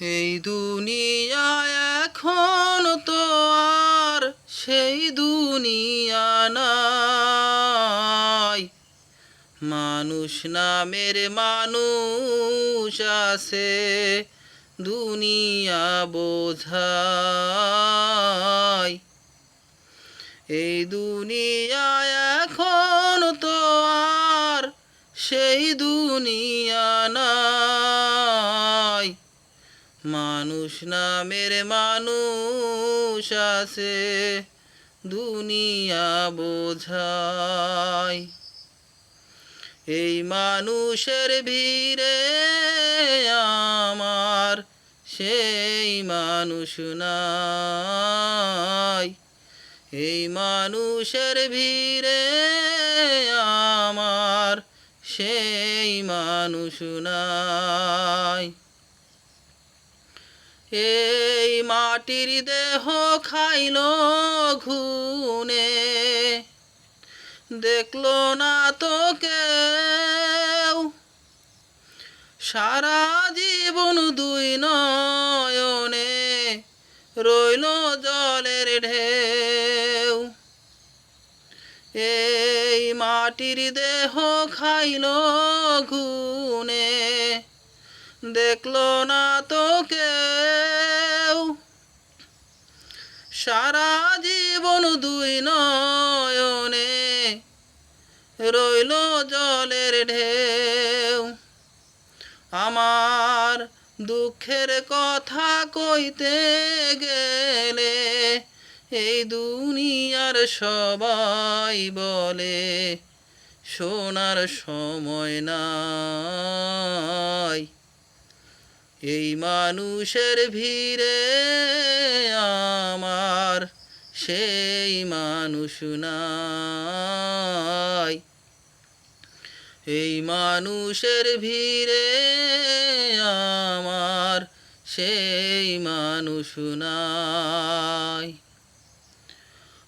এই দুনিয়া এখন তো আর সেই দুনিয়া নাই। মানুষ নামের মানুষ আছে, দুনিয়া বোঝায় এই দুনিয়া এখন তো আর সেই দুনিয়া নাই। মানুষ না নামের মানুষ আছে, দুনিয়া বোঝায়। এই মানুষের ভিড়ে আমার সেই মানুষ নাই। এই মানুষের ভিড়ে আমার সেই মানুষ নাই। এই মাটির দেহ খাইল ঘুনে দেখল না তো কেউ। সারা জীবন দুই নয়নে রইল জলের ঢেউ। এই মাটির দেহ খাইল ঘুনে দেখল না তো কেউ। সারা জীবন দুই নয়নে রইল জলের ঢেউ। আমার দুঃখের কথা কইতে গেলে এই দুনিয়ার সবাই বলে শোনার সময় নাই। এই মানুষের ভিড়ে আমার সেই মানুষ নাই। এই মানুষের ভিড়ে আমার সেই মানুষ নাই।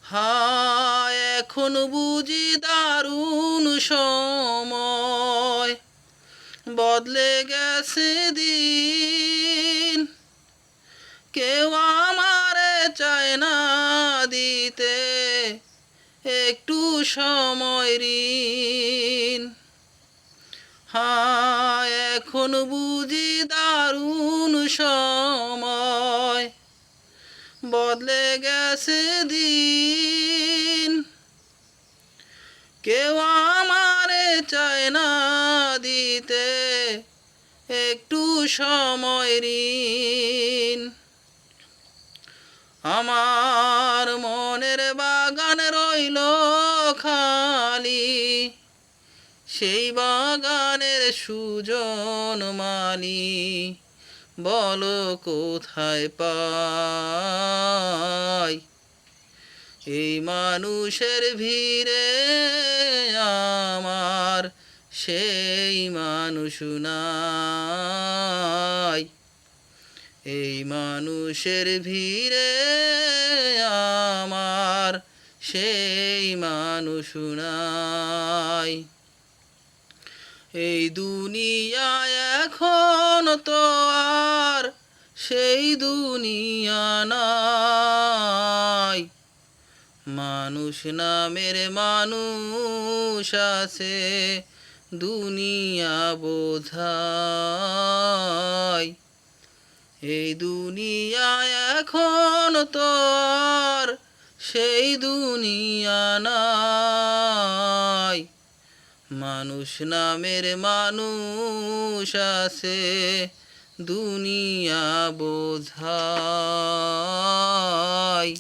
হায়, এখন বুঝি দারুণ সময়। বদলে গেছে দিন। কেউ আমারে চায় না দিতে, একটু সময় ঋণ। হায়, এখন বুঝি দারুণ সময়। বদলে গেছে দিন। কেউ আমারে চায় না দিতে একটু সময় ঋণ আমার মনের বাগান রইল খালি, সেই বাগানের সুজন মালি। বলো কোথায় পাই? এই মানুষের ভিড়ে সেই মানুষ এই মানুষের ভিড়ে আমার সেই মানুষ এই দুনিয়া এখন তো আর সেই দুনিয়া নাই। মানুষ নামের মানুষ আছে। দুনিয়া বোঝায় এই দুনিয়া এখন তো আর সেই দুনিয়া নাই। মানুষ নামের মানুষ আছে, দুনিয়া বোঝায়